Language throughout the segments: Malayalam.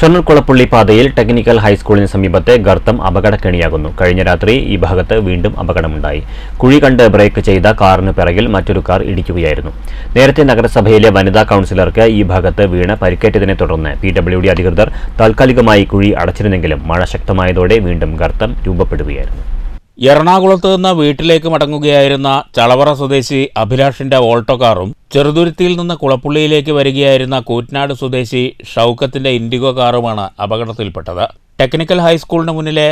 ഷൊർണൂർ പാതയിൽ ടെക്നിക്കൽ ഹൈസ്കൂളിന് സമീപത്തെ ഗർത്തം അപകടക്കെണിയാകുന്നു. കഴിഞ്ഞ രാത്രി ഈ ഭാഗത്ത് വീണ്ടും അപകടമുണ്ടായി. കുഴി കണ്ട് ബ്രേക്ക് ചെയ്ത കാറിന് പിറകിൽ മറ്റൊരു കാർ ഇടിക്കുകയായിരുന്നു. നേരത്തെ നഗരസഭയിലെ വനിതാ കൗൺസിലർക്ക് ഈ ഭാഗത്ത് വീണ് പരിക്കേറ്റതിനെ തുടർന്ന് പി ഡബ്ല്യു ഡി അധികൃതർ താൽക്കാലികമായി കുഴി അടച്ചിരുന്നെങ്കിലും മഴ ശക്തമായതോടെ വീണ്ടും ഗർത്തം രൂപപ്പെടുകയായിരുന്നു. എറണാകുളത്ത് നിന്ന് വീട്ടിലേക്ക് മടങ്ങുകയായിരുന്ന ചളവറ സ്വദേശി അഭിലാഷിന്റെ ഓൾട്ടോ കാറും ചെറുതുരുത്തിയിൽ നിന്ന് കുളപ്പുള്ളിയിലേക്ക് വരികയായിരുന്ന കൂറ്റനാട് സ്വദേശി ഷൗക്കത്തിന്റെ ഇൻഡിഗോ കാറുമാണ് അപകടത്തിൽപ്പെട്ടത്. ടെക്നിക്കൽ ഹൈസ്കൂളിന് മുന്നിലെ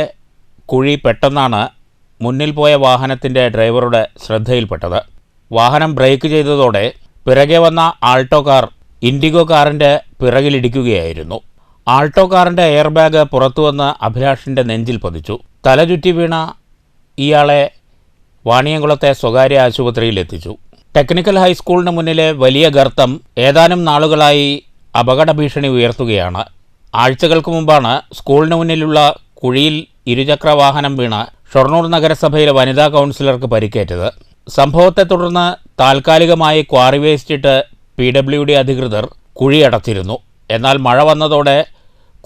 കുഴി പെട്ടെന്നാണ് മുന്നിൽ പോയ വാഹനത്തിന്റെ ഡ്രൈവറുടെ ശ്രദ്ധയിൽപ്പെട്ടത്. വാഹനം ബ്രേക്ക് ചെയ്തതോടെ പിറകെ വന്ന ആൾട്ടോ കാർ ഇൻഡിഗോ കാറിന്റെ പിറകിലിടിക്കുകയായിരുന്നു ആൾട്ടോ കാറിന്റെ എയർ ബാഗ് പുറത്തുവന്ന് അഭിലാഷിന്റെ നെഞ്ചിൽ പതിച്ചു. തലചുറ്റി വീണ ഇയാളെ വാണിയംകുളത്തെ സ്വകാര്യ ആശുപത്രിയിൽ എത്തിച്ചു. ടെക്നിക്കൽ ഹൈസ്കൂളിന് മുന്നിലെ വലിയ ഗർത്തം ഏതാനും നാളുകളായി അപകട ഭീഷണി ഉയർത്തുകയാണ്. ആഴ്ചകൾക്ക് മുമ്പാണ് സ്കൂളിന് മുന്നിലുള്ള കുഴിയിൽ ഇരുചക്ര വാഹനം വീണ് ഷൊർണൂർ നഗരസഭയിലെ വനിതാ കൗൺസിലർക്ക് പരിക്കേറ്റത്. സംഭവത്തെ തുടർന്ന് താൽക്കാലികമായി ക്വാറി വേസ്റ്റിട്ട് പി ഡബ്ല്യു ഡി അധികൃതർ കുഴിയടച്ചിരുന്നു. എന്നാൽ മഴ വന്നതോടെ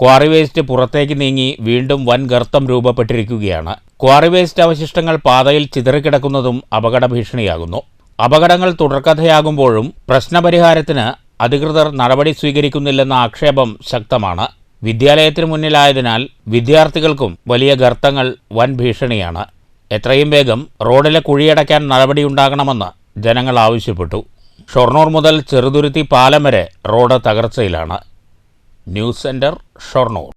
ക്വാറി വേസ്റ്റ് പുറത്തേക്ക് നീങ്ങി വീണ്ടും വൻ ഗർത്തം രൂപപ്പെട്ടിരിക്കുകയാണ്. ക്വാറി വേസ്റ്റ് അവശിഷ്ടങ്ങൾ പാതയിൽ ചിതറിക്കിടക്കുന്നതും അപകട ഭീഷണിയാകുന്നു അപകടങ്ങൾ തുടർക്കഥയാകുമ്പോഴും പ്രശ്നപരിഹാരത്തിന് അധികൃതർ നടപടി സ്വീകരിക്കുന്നില്ലെന്ന ആക്ഷേപം ശക്തമാണ്. വിദ്യാലയത്തിന് മുന്നിലായതിനാൽ വിദ്യാർത്ഥികൾക്കും വലിയ ഗർത്തങ്ങൾ വൻ ഭീഷണിയാണ്. എത്രയും വേഗം റോഡിലെ കുഴിയടയ്ക്കാൻ നടപടിയുണ്ടാകണമെന്ന് ജനങ്ങൾ ആവശ്യപ്പെട്ടു. ഷൊർണൂർ മുതൽ ചെറുതുരുത്തി പാലം വരെ റോഡ് തകർച്ചയിലാണ്. News centre Shoranur.